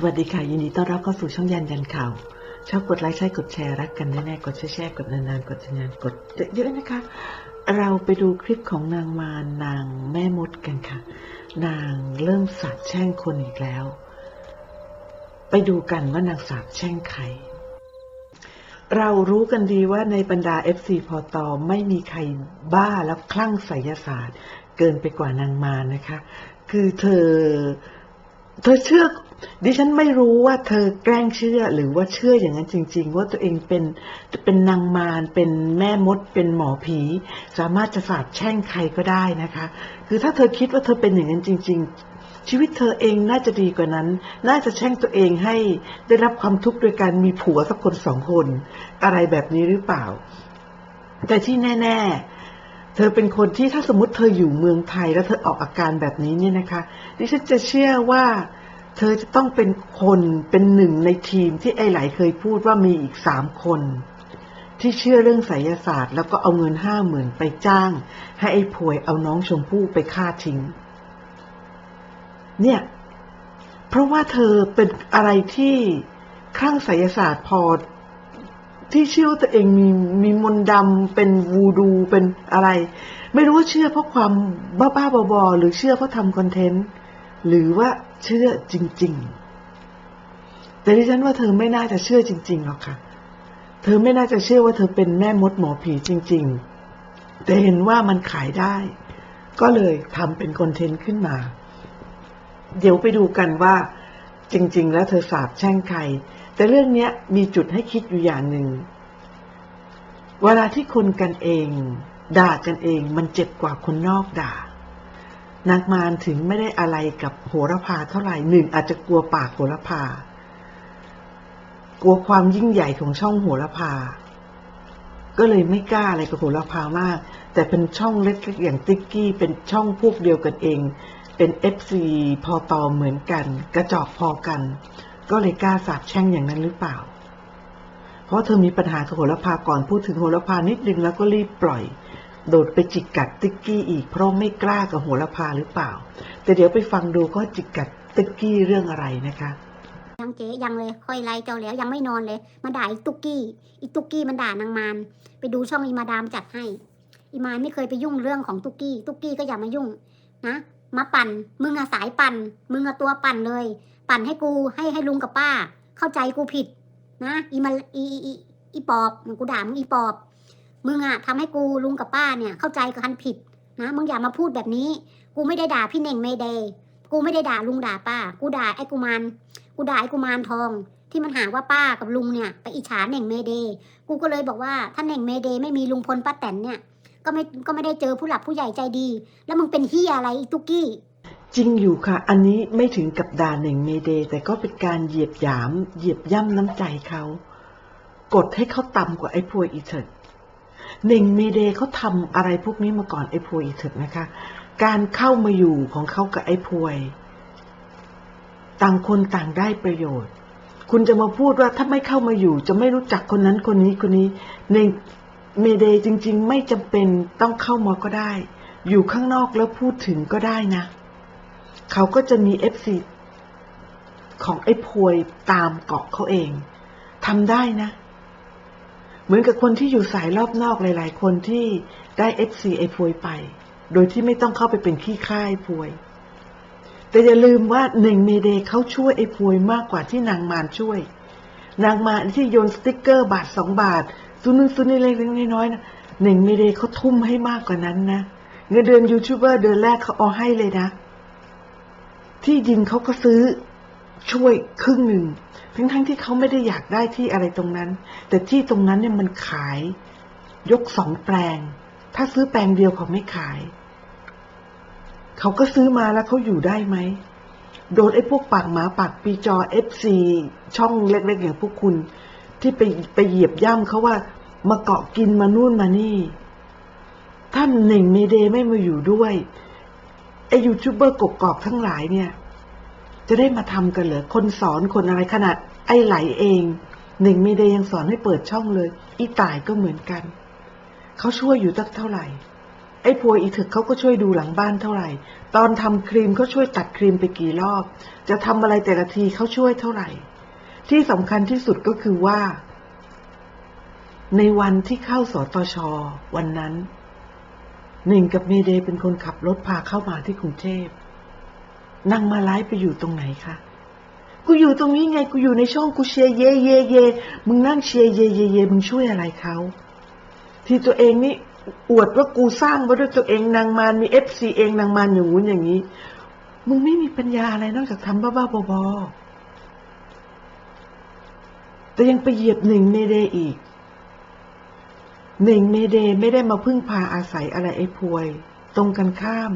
สวัสดีค่ะ ยินดีต้อนรับเข้าสู่ช่องยันยันข่าวชอบกดไลค์ใช่กดแชร์รักกันแน่ๆกดแชร์แชร์กดนานๆกดนานกดเยอะๆนะคะ เราไปดูคลิปของนางมานางแม่มดกันค่ะ นางเริ่มสาบแช่งคนอีกแล้ว ไปดูกันว่านางสาบแช่งใครเรารู้กันดีว่าในบรรดา FC พอตอไม่มีใครบ้าแล้วคลั่งไสยศาสตร์ เกินไปกว่านางมานะคะ คือเธอ เธอเชื่อ ดิฉันไม่รู้ว่าเธอแกล้งเชื่อหรือว่าเชื่ออย่างนั้นจริง ๆ ว่าตัวเองเป็นเป็นนางมารเป็นแม่มด เป็นหมอผี สามารถจะสาบแช่งใครก็ได้นะคะ คือถ้าเธอคิดว่าเธอเป็นอย่างนั้นจริง ๆ ชีวิตเธอเองน่าจะดีกว่านั้น น่าจะแช่งตัวเองให้ได้รับความทุกข์โดยการมีผัวสักคนสองคน อะไรแบบนี้หรือเปล่า แต่ที่แน่ๆเธอเป็นคนที่ถ้าสมมติเธออยู่เมืองไทยแล้วเธอออกอาการแบบนี้เนี่ยนะคะ ดิฉันจะเชื่อว่า เธอจะต้องเป็นคนเป็นหนึ่งในทีมที่ไอ้ไหลเคยพูดว่ามีอีกสามคน ที่เชื่อเรื่องไสยศาสตร์ แล้วก็เอาเงินห้าหมื่นไปจ้าง ให้ไอ้พวยเอาน้องชมพู่ไปฆ่าทิ้ง เนี่ย เพราะว่าเธอเป็นอะไรที่คลั่งไสยศาสตร์พอที่เชื่อตัวเองมีมีมนต์ดำเป็นวูดูเป็นอะไร ไม่รู้ว่าเชื่อเพราะความบ้าๆบอๆหรือเชื่อเพราะทำคอนเทนต์ หรือว่าเชื่อจริง ๆ แต่ดิฉันว่าเธอไม่น่าจะเชื่อจริงๆหรอกค่ะ เธอไม่น่าจะเชื่อว่าเธอเป็นแม่มดหมอผีจริง ๆ แต่เห็นว่ามันขายได้ ก็เลยทำเป็นคอนเทนต์ขึ้นมา เดี๋ยวไปดูกันว่า จริง ๆ แล้วเธอสาบแช่งใคร แต่เรื่องนี้มีจุดให้คิดอยู่อย่างหนึ่ง เวลาที่คนกันเอง ด่ากันเองมันเจ็บกว่าคนนอกด่า นางมารถึงไม่ได้อะไรกับโหระพาเท่าไหร่หนึ่งอาจจะกลัวปากโหระพา กลัวความยิ่งใหญ่ของช่องโหระพา ก็เลยไม่กล้าอะไรกับโหระพามาก แต่เป็นช่องเล็กๆอย่างติ๊กกี้เป็นช่องพวกเดียวกันเอง เป็นเอฟซีพอตอเหมือนกัน กระจอกพอกัน ก็เลยกล้าสาบแช่งอย่างนั้นหรือเปล่า เพราะเธอมีปัญหากับโหระพาก่อนพูดถึงโหระพานิดนึงแล้วก็รีบปล่อย โดดไปจิกกัดติ๊กกี้อีกเพราะไม่กล้ากับโหระพาหรือเปล่า แต่เดี๋ยวไปฟังดูก็จิกกัดติ๊กกี้เรื่องอะไรนะคะยังเจ๊ยังเลยคอยไล่เจ้าแล้วยังไม่นอนเลยมาด่าอีตุกกี้อีตุกกี้มันด่านางมารไปดูช่องอีมาดามจัดให้อีมารไม่เคยไปยุ่งเรื่องของตุกกี้ตุกกี้ก็อย่ามายุ่งนะมาปั่นมึงอะสายปั่นมึงอะตัวปั่นเลย ปั่นให้กูให้ให้ลุงกับป้า เข้าใจกูผิด นะอีมาอีอีอีปอบมึงกูด่ามึงอีปอบ มึงอะทำให้กูลุงกับป้าเนี่ยเข้าใจกันผิดนะมึงอย่ามาพูดแบบนี้ กูไม่ได้ด่าพี่เน่งเมเดย์กูไม่ได้ด่าลุงด่าป้า กูด่าไอ้กุมารกูด่าไอ้กุมารทอง ที่มันหาว่าป้ากับลุงเนี่ยไปอิจฉาเน่งเมเดย์กูก็เลยบอกว่าถ้าเน่งเมเดย์ไม่มีลุงพลป้าแตนเนี่ย ก็ไม่ก็ไม่ได้เจอผู้หลักผู้ใหญ่ใจดี แล้วมึงเป็นเฮียอะไรอีตุกกี้จริงอยู่ค่ะ อันนี้ไม่ถึงกับด่าเหน่งเมเดย์แต่ก็เป็นการเหยียบหยาม เหยียบย่ำน้ำใจเขา กดให้เขาต่ำกว่าไอ้พวยอีเถิด หน่งเมเดย์เขาทำอะไรพวกนี้มาก่อนไอ้พวยอีเถิดนะคะ การเข้ามาอยู่ของเขากับไอ้พวย ต่างคนต่างได้ประโยชน์ คุณจะมาพูดว่าถ้าไม่เข้ามาอยู่ จะไม่รู้จักคนนั้นคนนี้คนนี้ในเมเดย์จริง ๆ ไม่จำเป็นต้องเข้ามาก็ได้ อยู่ข้างนอกแล้วพูดถึงก็ได้นะ เขาก็จะมีเอฟซีของไอ้พวยตามเกาะเขาเองทำได้นะ เหมือนกับคนที่อยู่สายรอบนอกหลาย ๆ คนที่ได้เอฟซีไอพวยไป โดยที่ไม่ต้องเข้าไปเป็นขี้ค่ายพวย แต่อย่าลืมว่าหนึ่งเมเดย์เขาช่วยไอ้พวยมากกว่าที่นางมารช่วย นางมารที่โยนสติ๊กเกอร์บาทสองบาทซุนึงซุนี่เล็กๆน้อยๆนะหนึ่งเมเดย์เขาทุ่มให้มากกว่านั้นนะเงินเดือนยูทูบเบอร์เดือนแรกเขาเอาให้เลยนะ ที่ดินเขาก็ซื้อช่วยครึ่งหนึ่ง ทั้งๆที่เขาไม่ได้อยากได้ที่อะไรตรงนั้น แต่ที่ตรงนั้นเนี่ยมันขาย ยกสองแปลง ถ้าซื้อแปลงเดียวเขาไม่ขาย เขาก็ซื้อมาแล้วเขาอยู่ได้ไหมโดนไอ้พวกปากหมาปากปีจอเอฟซีช่องเล็กๆอย่างพวกคุณ ที่ไปไปเหยียบย่ำเขาว่ามาเกาะกินมานู่นมานี่ท่านหนึ่งเมเดย์ไม่มาอยู่ด้วยไอยูทูบเบอร์กกอกทั้งหลายเนี่ย จะได้มาทำกันเหรอคนสอนคนอะไรขนาด ไอไหลเองหนึ่งเมเดย์ยังสอนให้เปิดช่องเลย อีตายก็เหมือนกัน เขาช่วยอยู่ตั้งเท่าไหร่ ไอ้พวยอีถึกเขาก็ช่วยดูหลังบ้านเท่าไหร่ ตอนทำครีมเขาช่วยตัดครีมไปกี่รอบ จะทำอะไรแต่ละทีเขาช่วยเท่าไหร่ ที่สำคัญที่สุดก็คือว่า ในวันที่เข้าสตชวันนั้นหนึ่งกับเมเดเป็นคนขับรถพาเข้ามาที่กรุงเทพนางมาไลฟ์ไปอยู่ตรงไหนคะ กูอยู่ตรงนี้ไงกูอยู่ในช่องกูเชียร์เย่เย่เย่มึงนั่งเชียร์เย่เย่เย่มึงช่วยอะไรเขาที่ตัวเองนี่อวดว่ากูสร้างมาด้วยตัวเองนางมารมีเอฟซีเองนางมารอย่างงู้นอย่างนี้ มึงไม่มีปัญญาอะไรนอกจากทำบ้าๆบอๆแต่ยังไปเหยียบหนึ่งเมเดอีกหนึ่งเมเดไม่ได้มาพึ่งพาอาศัยอะไรไอ้พวย ตรงกันข้าม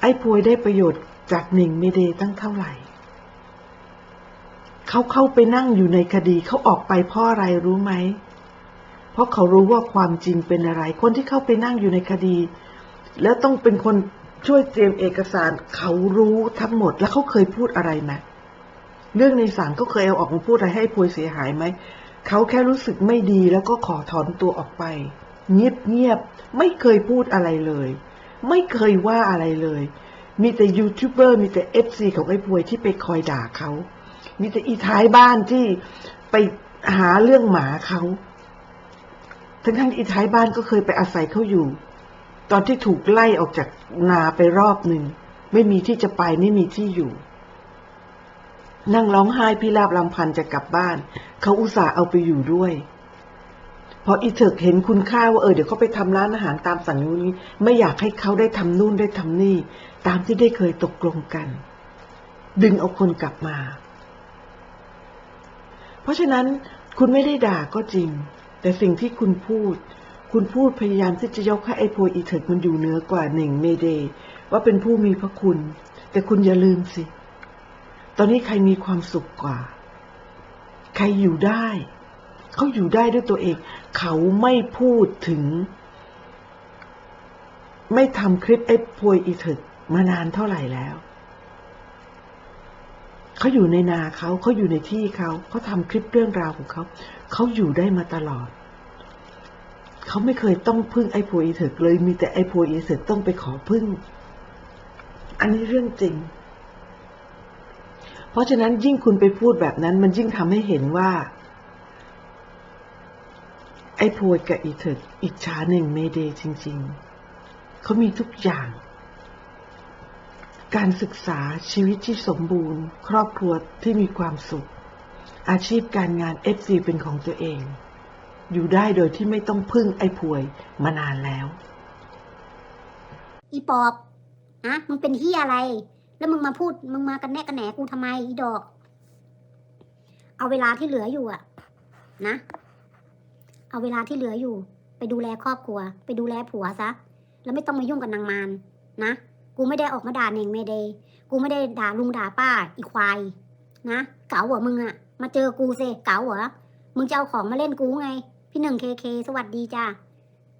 ไอ้พวยได้ประโยชน์จากหนึ่งเมเดตั้งเท่าไหร่ เขาเข้าไปนั่งอยู่ในคดีเขาออกไปเพราะอะไรรู้ไหม เพราะเขารู้ว่าความจริงเป็นอะไร คนที่เข้าไปนั่งอยู่ในคดี แล้วต้องเป็นคนช่วยเตรียมเอกสาร เขารู้ทั้งหมดแล้วเขาเคยพูดอะไรไหมเรื่องในศาลก็เคยเอาออกมาพูดอะไรให้พวยเสียหายไหมเขาแค่รู้สึกไม่ดีแล้วก็ขอถอนตัวออกไป เงียบเงียบไม่เคยพูดอะไรเลย ไม่เคยว่าอะไรเลย มีแต่ยูทูบเบอร์มีแต่เอฟซีของไอ้พวยที่ไปคอยด่าเขา มีแต่อีท้ายบ้านที่ไปหาเรื่องหมาเขาทั้งทั้งอีท้ายบ้านก็เคยไปอาศัยเขาอยู่ ตอนที่ถูกไล่ออกจากนาไปรอบหนึ่ง ไม่มีที่จะไปไม่มีที่อยู่ นั่งร้องไห้พี่ลาบลำพันจะกลับบ้าน เขาอุตส่าห์เอาไปอยู่ด้วยพออีเถิกเห็นคุณค่าว่าเออเดี๋ยวเขาไปทำร้านอาหารตามสั่งนู้นนี้ ไม่อยากให้เขาได้ทำนู่นได้ทำนี่ ตามที่ได้เคยตกลงกัน ดึงเอาคนกลับมา ราะฉะนั้นคุณไม่ได้ด่าก็จริง แต่สิ่งที่คุณพูด คุณพูดพยายามที่จะยกให้ไอ้โพอีเถิกมันอยู่เหนือกว่าหนึ่งเมเด ว่าเป็นผู้มีพระคุณ แต่คุณอย่าลืมสิ ตอนนี้ใครมีความสุขกว่า ใครอยู่ได้ เขาอยู่ได้ด้วยตัวเอง เขาไม่พูดถึง ไม่ทำคลิปไอ้พวยอีถึกมานานเท่าไหร่แล้ว เขาอยู่ในนาเขาเขาอยู่ในที่เขาเขาทำคลิปเรื่องราวของเขา เขาอยู่ได้มาตลอด เขาไม่เคยต้องพึ่งไอ้พวอีถึกเลย มีแต่ไอ้พวอีถึกต้องไปขอพึ่ง อันนี้เรื่องจริง เพราะฉะนั้นยิ่งคุณไปพูดแบบนั้น มันยิ่งทำให้เห็นว่า ไอ้โพยกับอีเถิอิจฉาหนึ่งเมเดย์จริง ๆ เขามีทุกอย่าง การศึกษาชีวิตที่สมบูรณ์ ครอบครัวที่มีความสุข อาชีพการงานเอฟซีเป็นของตัวเอง อยู่ได้โดยที่ไม่ต้องพึ่งไอ้พวยมานานแล้ว อีปอบอะมึงเป็นเฮียอะไร แล้วมึงมาพูด มึงมากันแน่กันแหนกูทำไมอีดอก เอาเวลาที่เหลืออยู่อะนะ เอาเวลาที่เหลืออยู่ ไปดูแลครอบครัว ไปดูแลผัวซะ แล้วไม่ต้องมายุ่งกับนางมารนะ กูไม่ได้ออกมาด่าเน่งเมเดย์กูไม่ได้ด่าลุงด่าป้าอีควายนะเก๋าเหรอมึงอะมาเจอกูเซเก๋าเหรอมึงจะเอาของมาเล่นกูไง พี่หนึ่งเคเคสวัสดีจ้า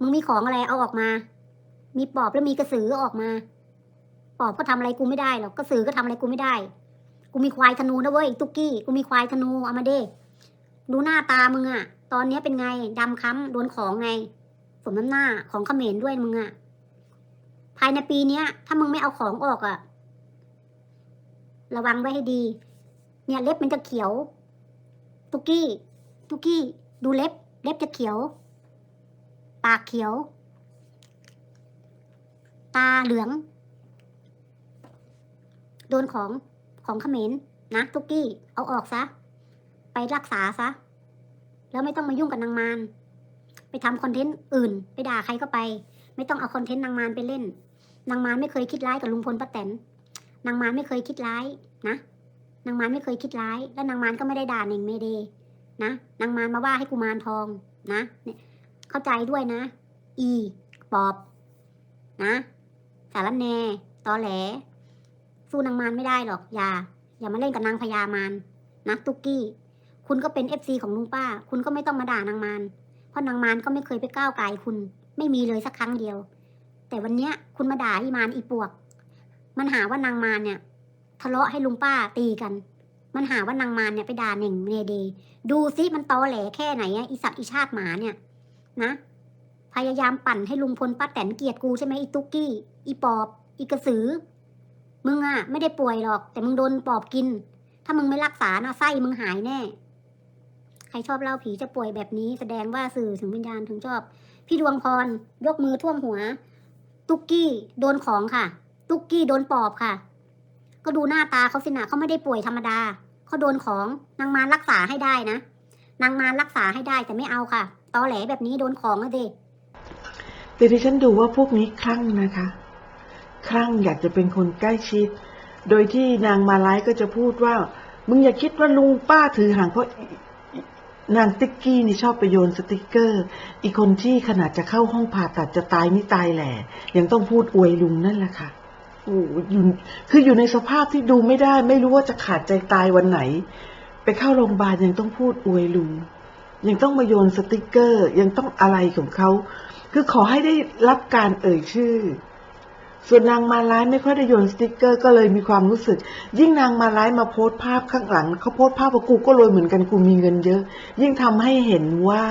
มึงมีของอะไรเอาออกมา มีปอบแล้วมีกระสือออกมาปอบก็ทำอะไรกูไม่ได้หรอกกระสือก็ทำอะไรกูไม่ได้ กูมีควายธนูนะเว้ยตุ๊กกี้กูมีควายธนูเอามาเด้ดูหน้าตามึงอะตอนนี้เป็นไงดำค้ำโดนของไงสมน้ำหน้าของเขมรด้วยมึงอะ ภายในปีเนี้ย ถ้ามึงไม่เอาของออกอะระวังไว้ให้ดี เนี่ยเล็บมันจะเขียว ตุกี้ ตุกี้ ดูเล็บ เล็บจะเขียว ปากเขียว ตาเหลือง โดนของของเขมรนะตุกกี้ เอาออกซะ ไปรักษาซะ แล้วไม่ต้องมายุ่งกับนางมารไปทำคอนเทนต์อื่น ไปด่าใครก็ไป ไม่ต้องเอาคอนเทนต์นางมารไปเล่น นางมารไม่เคยคิดร้ายกับลุงพลป้าแตนนางมารไม่เคยคิดร้ายนะนางมารไม่เคยคิดร้าย และนางมารก็ไม่ได้ด่าเน่งเมเดย์นะนางมารมาว่าให้กุมารทองนะเนี่ยเข้าใจด้วยนะ อีปอบ นะสารแนตอแหล สู้นางมารไม่ได้หรอกอย่า อย่ามาเล่นกับนางพญามารนะตุ๊กกี้ คุณก็เป็นเอฟซีของลุงป้า คุณก็ไม่ต้องมาด่านางมารเพราะนางมารก็ไม่เคยไปก้าวไก่คุณ ไม่มีเลยสักครั้งเดียว แต่วันเนี้ยคุณมาด่าอีมารอีปวก มันหาว่านางมารเนี่ย ทะเลาะให้ลุงป้าตีกัน มันหาว่านางมารเนี่ยไปด่าหน่งเมเดย์ดูซิมันตอแหลแค่ไหนอะอีสัตว์อีชาติหมาเนี่ย นะพพยายามปั่นให้ลุงพลป้าแตนเกลียดกูใช่ไหมอีตุ๊กกี้ อีปอบ อีกระสือ มึงอะไม่ได้ป่วยหรอก แต่มึงโดนปอบกิน ถ้ามึงไม่รักษานะไส้มึงหายแน่ใครชอบเล่าผีจะป่วยแบบนี้แสดงว่าสื่อถึงวิญญาณถึงชอบ พี่ดวงพรยกมือท่วมหัว ตุ๊กกี้โดนของค่ะ ตุ๊กกี้โดนปอบค่ะ ก็ดูหน้าตาเขาสินะเขาไม่ได้ป่วยธรรมดาเขาโดนของนางมารรักษาให้ได้นะนางมารรักษาให้ได้แต่ไม่เอาค่ะตอแหลแบบนี้โดนของอะเดแต่ที่ฉันดูว่าพวกนี้คลั่งนะคะ คลั่งอยากจะเป็นคนใกล้ชิด โดยที่นางมาไลายก็จะพูดว่า มึงอย่าคิดว่าลุงป้าถือหางเพราะ นางติ๊กกี้นี่ชอบไปโยนสติกเกอร์ อีกคนที่ขนาดจะเข้าห้องผ่าตัดจะตายนี่ตายแหล่ยังต้องพูดอวยลุงนั่นแหละค่ะโอ้อยู่คืออยู่ในสภาพที่ดูไม่ได้ ไม่รู้ว่าจะขาดใจตายวันไหน ไปเข้าโรงพยาบาลยังต้องพูดอวยลุง ยังต้องมาโยนสติกเกอร์ ยังต้องอะไรของเขา คือขอให้ได้รับการเอ่ยชื่อ ส่วนนางมาร้ายไม่ค่อยได้โยนสติกเกอร์ก็เลยมีความรู้สึก ยิ่งนางมาร้ายมาโพสต์ภาพข้างหลังเขาโพสต์ภาพว่ากูก็รวยเหมือนกันกูมีเงินเยอะ ยิ่งทำให้เห็นว่า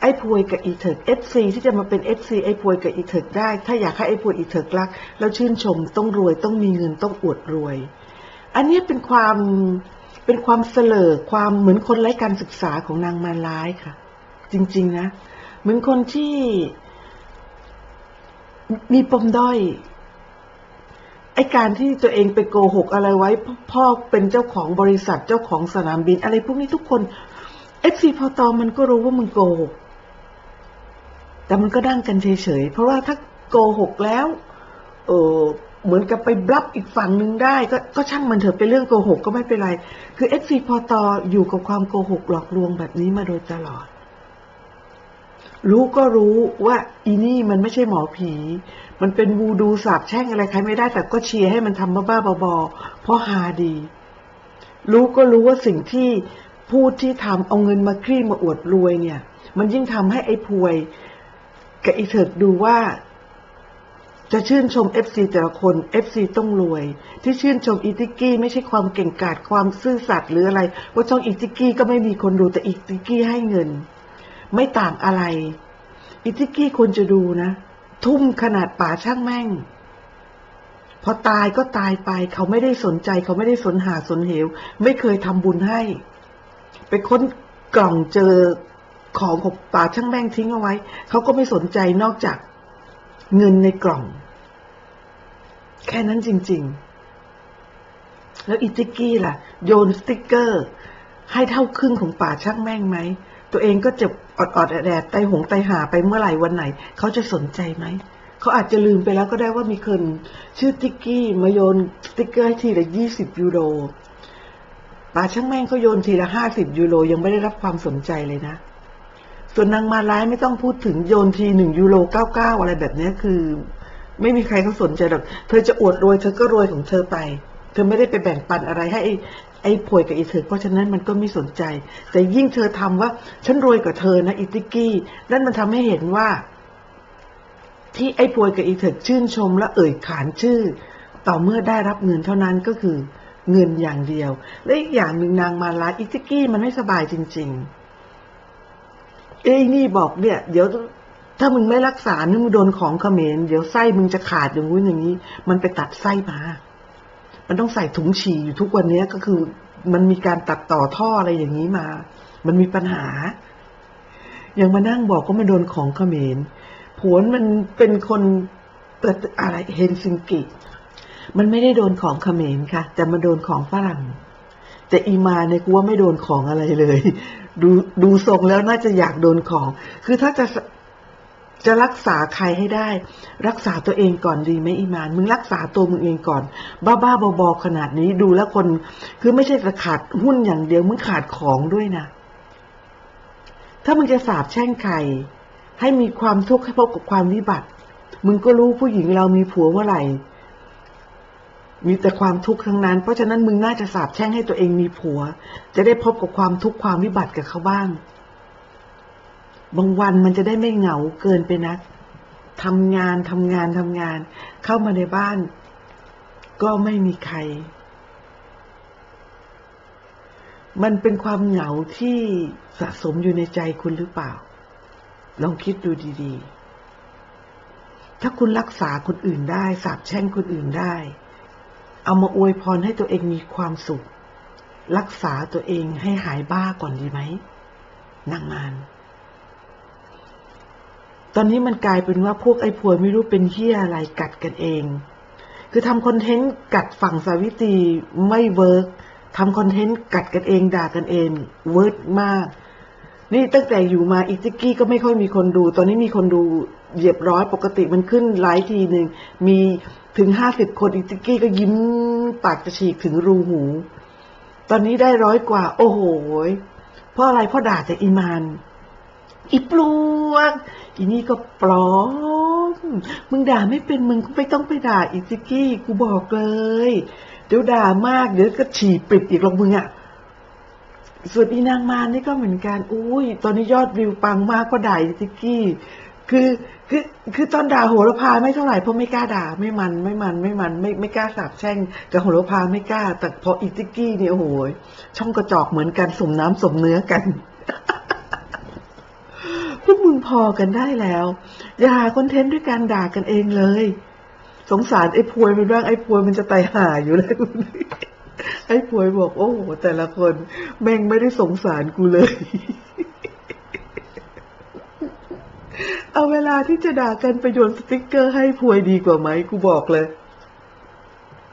ไอ้พวยกับอีเถิกเอฟซีที่จะมาเป็นเอฟซีไอ้พวยกับอีเถิกได้ ถ้าอยากให้ไอ้พวยอีเถิกรัก แล้วชื่นชมต้องรวยต้องมีเงินต้องอวดรวย อันนี้เป็นความเป็นความเสลอความเหมือนคนไร้การศึกษาของนางมาร้ายค่ะ จริง ๆ นะ เหมือนคนที่ มีปมด้อยไอการที่ตัวเองไปโกหกอะไรไว้ พ่อเป็นเจ้าของบริษัทเจ้าของสนามบิน อะไรพวกนี้ทุกคนเอฟซีพอตอมันก็รู้ว่ามึงโกหกแต่มันก็ดั้งกันเฉยๆ เพราะว่าถ้าโกหกแล้ว เออเหมือนกับไปบลับอีกฝั่งหนึ่งได้ ก็ก็ช่างมันเถอะเป็นเรื่องโกหกก็ไม่เป็นไร คือเอฟซีพอตออยู่กับความโกหกหลอกลวงแบบนี้มาโดยตลอด รู้ก็รู้ว่าอีนี่มันไม่ใช่หมอผี มันเป็นวูดูสาบแช่งอะไรใครไม่ได้ แต่ก็เชียร์ให้มันทำบ้าๆบอๆเพราะฮาดี รู้ก็รู้ว่าสิ่งที่พูดที่ทำเอาเงินมาคลี่มาอวดรวยเนี่ย มันยิ่งทำให้ไอ้พวยกับไอ้เถิดดูว่า จะชื่นชม FC แต่ละคน FC ต้องรวย ที่ชื่นชมอีติกกี้ไม่ใช่ความเก่งกาจความซื่อสัตย์หรืออะไร ว่าช่องอีติกกี้ก็ไม่มีคนดูแต่อีติกกี้ให้เงิน ไม่ต่างอะไรอีติกี้ควรจะดูนะ ทุ่มขนาดป่าช่างแม่ง พอตายก็ตายไป เขาไม่ได้สนใจ เขาไม่ได้สนหาสนเหว ไม่เคยทำบุญให้ ไปค้นกล่องเจอของของป่าช่างแม่งทิ้งเอาไว้ เขาก็ไม่สนใจนอกจากเงินในกล่อง แค่นั้นจริง ๆ แล้วอีติกกี้ล่ะ โยนสติกเกอร์ ให้เท่าครึ่งของป่าช่างแม่งไหม ตัวเองก็เจ็บอดอดแดดไตหงไตหาไปเมื่อไหร่วันไหน เขาจะสนใจไหม เขาอาจจะลืมไปแล้วก็ได้ว่ามีคนชื่อติกกี้มาโยนสติ๊กเกอร์ให้ทีละยี่สิบยูโรป่าช่างแม่งเขาโยนทีละห้าสิบยูโรยังไม่ได้รับความสนใจเลยนะ ส่วนนางมาร้ายไม่ต้องพูดถึงโยนทีหนึ่งยูโรเก้าเก้าอะไรแบบนี้คือ ไม่มีใครเขาสนใจหรอก เธอจะอวดรวยเธอก็รวยของเธอไป เธอไม่ได้ไปแบ่งปันอะไรให้ไอ้ไอ้ป่วยกับอีเธอเพราะฉะนั้นมันก็ไม่สนใจ แต่ยิ่งเธอทำว่า ฉันรวยกว่าเธอนะอิติกี้นั่นมันทำให้เห็นว่า ที่ไอ้ป่วยกับอีเธอชื่นชมและเอ่ยขานชื่อ ต่อเมื่อได้รับเงินเท่านั้นก็คือเงินอย่างเดียว และอีกอย่างหนึ่งนางมาลาอิติกี้มันไม่สบายจริง ๆ เอ้นี่บอกเนี่ย เดี๋ยวถ้ามึงไม่รักษานี่มึงโดนของเขมรเดี๋ยวไส้มึงจะขาดอย่างงู้นอย่างนี้ มันไปตัดไส้มา มันต้องใส่ถุงฉี่อยู่ทุกวันนี้ก็คือ มันมีการตัดต่อท่ออะไรอย่างนี้มา มันมีปัญหาอย่างมานั่งบอกก็มาโดนของเขมรผัวมันเป็นคนเปิดอะไรเฮนซิงกิมันไม่ได้โดนของเขมรค่ะ แต่มาโดนของฝรั่ง แต่อีมาเนี่ยกูว่าไม่โดนของอะไรเลย ดูดูทรงแล้วน่าจะอยากโดนของ คือถ้าจะ จะรักษาใครให้ได้ รักษาตัวเองก่อนดีไหมอีมาน มึงรักษาตัวมึงเองก่อน บ้าบ้าบอๆขนาดนี้ดูแล้วคน คือไม่ใช่จะขาดหุ้นอย่างเดียว มึงขาดของด้วยนะ ถ้ามึงจะสาบแช่งใคร ให้มีความทุกข์ให้พบกับความวิบัติ มึงก็รู้ผู้หญิงเรามีผัวเมื่อไหร่มีแต่ความทุกข์ทั้งนั้น เพราะฉะนั้นมึงน่าจะสาบแช่งให้ตัวเองมีผัว จะได้พบกับความทุกข์ความวิบัติกับเขาบ้าง บางวันมันจะได้ไม่เหงาเกินไปนักทำงานทำงานทำงาน เข้ามาในบ้าน ก็ไม่มีใคร มันเป็นความเหงาที่สะสมอยู่ในใจคุณหรือเปล่า ลองคิดดูดีๆ ถ้าคุณรักษาคนอื่นได้ สาบแช่งคนอื่นได้ เอามาอวยพรให้ตัวเองมีความสุข รักษาตัวเองให้หายบ้าก่อนดีไหมนางมาร ตอนนี้มันกลายเป็นว่าพวกไอ้พวยไม่รู้เป็นเฮียอะไรกัดกันเอง คือทำคอนเทนต์กัดฝั่งสาวิตรีไม่เวิร์กทำคอนเทนต์กัดกันเองด่ากันเองเวิร์กมาก นี่ตั้งแต่อยู่มาอีจิกกี้ก็ไม่ค่อยมีคนดู ตอนนี้มีคนดูเหยียบร้อยปกติมันขึ้นไลฟ์ทีหนึ่งมีถึงห้าสิบคนอีจิกกี้ก็ยิ้มปากจะฉีกถึงรูหู ตอนนี้ได้ร้อยกว่า โอ้โห เพราะอะไรเพราะด่าแต่อีมาน อีปลวกอีนี่ก็ปลอม มึงด่าไม่เป็นมึงก็ไม่ต้องไปด่าอีจิกกี้กูบอกเลย เดี๋ยวด่ามากเดี๋ยวก็ฉี่ปิดอีกหรอกมึงอะส่วนอีนางมารนี่ก็เหมือนกัน อุ้ย ตอนนี้ยอดวิวปังมากก็ด่าอีจิกกี้ คือ คือ คือตอนด่าโหระพาไม่เท่าไหร่เพราะไม่กล้าด่า ไม่มัน ไม่มัน ไม่มัน ไม่ ไม่กล้าสาบแช่งกับโหระพาไม่กล้า แต่พออีจิกกี้เนี่ยโอ้โห ช่องกระจอกเหมือนกันสมน้ำสมเนื้อกัน พอกันได้แล้ว อย่าหาคอนเทนต์ด้วยการด่ากันเองเลย สงสารไอ้พวยมันบ้างไอ้พวยมันจะตายห่าอยู่แล้วไอ้พวยบอกโอ้โหแต่ละคนแม่งไม่ได้สงสารกูเลย เอาเวลาที่จะด่ากันไปโยนสติ๊กเกอร์ให้พวยดีกว่าไหมกูบอกเลย